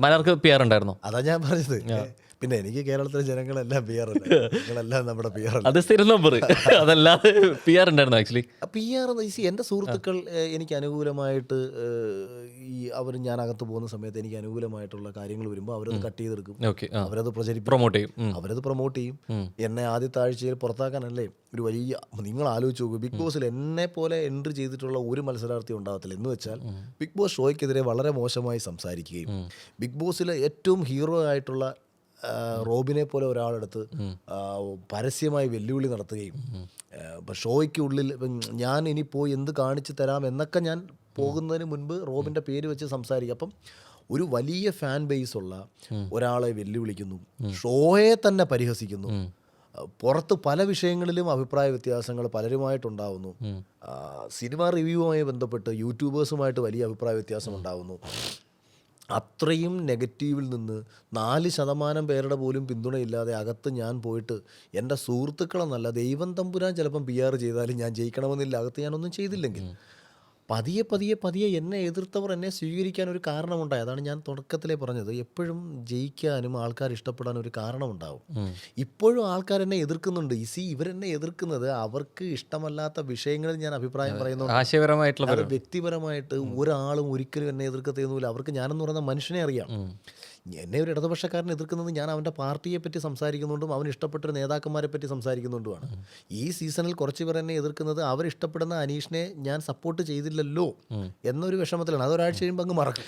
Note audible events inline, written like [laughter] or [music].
മലർക്ക് P R ഉണ്ടായിരുന്നോ? അതാ ഞാൻ പറഞ്ഞത്. പിന്നെ എനിക്ക് കേരളത്തിലെ ജനങ്ങളെല്ലാം പി ആർ [laughs] നിങ്ങളെല്ലാം നമ്മുടെ പി ആർ അല്ല. അത് സ്ഥിരം നമ്പർ [laughs] അതല്ലാതെ പി ആർ ഉണ്ടായിരുന്നു ആക്ച്വലി പി ആർ എന്റെ സുഹൃത്തുക്കൾ എനിക്ക് അനുകൂലമായിട്ട് ഈ അവർ ഞാൻ അകത്ത് പോകുന്ന സമയത്ത് എനിക്ക് അനുകൂലമായിട്ടുള്ള കാര്യങ്ങൾ വരുമ്പോൾ അവരത് കട്ട് ചെയ്തെടുക്കും. അവരത് പ്രചരിപ്പിക്കും പ്രൊമോട്ട് ചെയ്യും. അവരത് പ്രൊമോട്ട് ചെയ്യും. എന്നെ ആദ്യത്തെ ആഴ്ചയിൽ പുറത്താക്കാനല്ലേ ഒരു വലിയ നിങ്ങൾ ആലോചിച്ച് നോക്കൂ ബിഗ് ബോസിൽ എന്നെ പോലെ എൻട്രി ചെയ്തിട്ടുള്ള ഒരു മത്സരാർത്ഥി ഉണ്ടാകത്തില്ല. എന്ന് വെച്ചാൽ ബിഗ് ബോസ് ഷോയ്ക്കെതിരെ വളരെ മോശമായി സംസാരിക്കുകയും ബിഗ് ബോസിലെ ഏറ്റവും ഹീറോ ആയിട്ടുള്ള റോബിനെ പോലെ ഒരാളെടുത്ത് പരസ്യമായി വെല്ലുവിളി നടത്തുകയും ഷോയ്ക്ക് ഉള്ളിൽ ഞാൻ ഇനി പോയി എന്ത് കാണിച്ചു തരാം എന്നൊക്കെ ഞാൻ പോകുന്നതിന് മുൻപ് റോബിന്റെ പേര് വെച്ച് സംസാരിക്കുക അപ്പം ഒരു വലിയ ഫാൻ ബേസ് ഉള്ള ഒരാളെ വെല്ലുവിളിക്കുന്നു. ഷോയെ തന്നെ പരിഹസിക്കുന്നു. പുറത്ത് പല വിഷയങ്ങളിലും അഭിപ്രായ വ്യത്യാസങ്ങൾ പലരുമായിട്ടുണ്ടാവുന്നു. സിനിമ റിവ്യൂവുമായി ബന്ധപ്പെട്ട് യൂട്യൂബേഴ്സുമായിട്ട് വലിയ അഭിപ്രായ വ്യത്യാസം ഉണ്ടാവുന്നു. അത്രയും നെഗറ്റീവിൽ നിന്ന് നാല് ശതമാനം പേരുടെ പോലും പിന്തുണയില്ലാതെ അകത്ത് ഞാൻ പോയിട്ട് എന്റെ സുഹൃത്തുക്കളെന്നല്ല ദൈവം തമ്പുരാൻ ചിലപ്പം പി ആർ ചെയ്താലും ഞാൻ ജയിക്കണമെന്നില്ല. അകത്ത് ഞാനൊന്നും ചെയ്തില്ലെങ്കിൽ. പതിയെ പതിയെ പതിയെ എന്നെ എതിർത്തവർ എന്നെ സ്വീകരിക്കാൻ ഒരു കാരണമുണ്ടായി. അതാണ് ഞാൻ തുടക്കത്തിലേ പറഞ്ഞത്. എപ്പോഴും ജയിക്കാനും ആൾക്കാർ ഇഷ്ടപ്പെടാനും ഒരു കാരണമുണ്ടാവും. ഇപ്പോഴും ആൾക്കാർ എന്നെ എതിർക്കുന്നുണ്ട്. ഈ സി ഇവരെന്നെ എതിർക്കുന്നത് അവർക്ക് ഇഷ്ടമല്ലാത്ത വിഷയങ്ങളിൽ ഞാൻ അഭിപ്രായം പറയുന്നു ആശയപരമായിട്ടുള്ള വ്യക്തിപരമായിട്ട് ഒരാളും ഒരിക്കലും എന്നെ എതിർക്കത്തേന്നുമില്ല അവർക്ക് ഞാനെന്ന് പറയുന്ന മനുഷ്യനെ അറിയാം. എന്നെ ഒരു ഇടതുപക്ഷക്കാരനെ എതിർക്കുന്നത് ഞാൻ അവന്റെ പാർട്ടിയെ പറ്റി സംസാരിക്കുന്നുണ്ടും അവൻ ഇഷ്ടപ്പെട്ട നേതാക്കന്മാരെ പറ്റി സംസാരിക്കുന്നുണ്ടുമാണ് ഈ സീസണിൽ കുറച്ച് പേർ എന്നെ എതിർക്കുന്നത് അവരിഷ്ടപ്പെടുന്ന അനീഷിനെ ഞാൻ സപ്പോർട്ട് ചെയ്തില്ലല്ലോ എന്നൊരു വിഷമത്തിലാണ്. അതൊരാഴ്ച കഴിയുമ്പോൾ അങ്ങ് മറക്കും.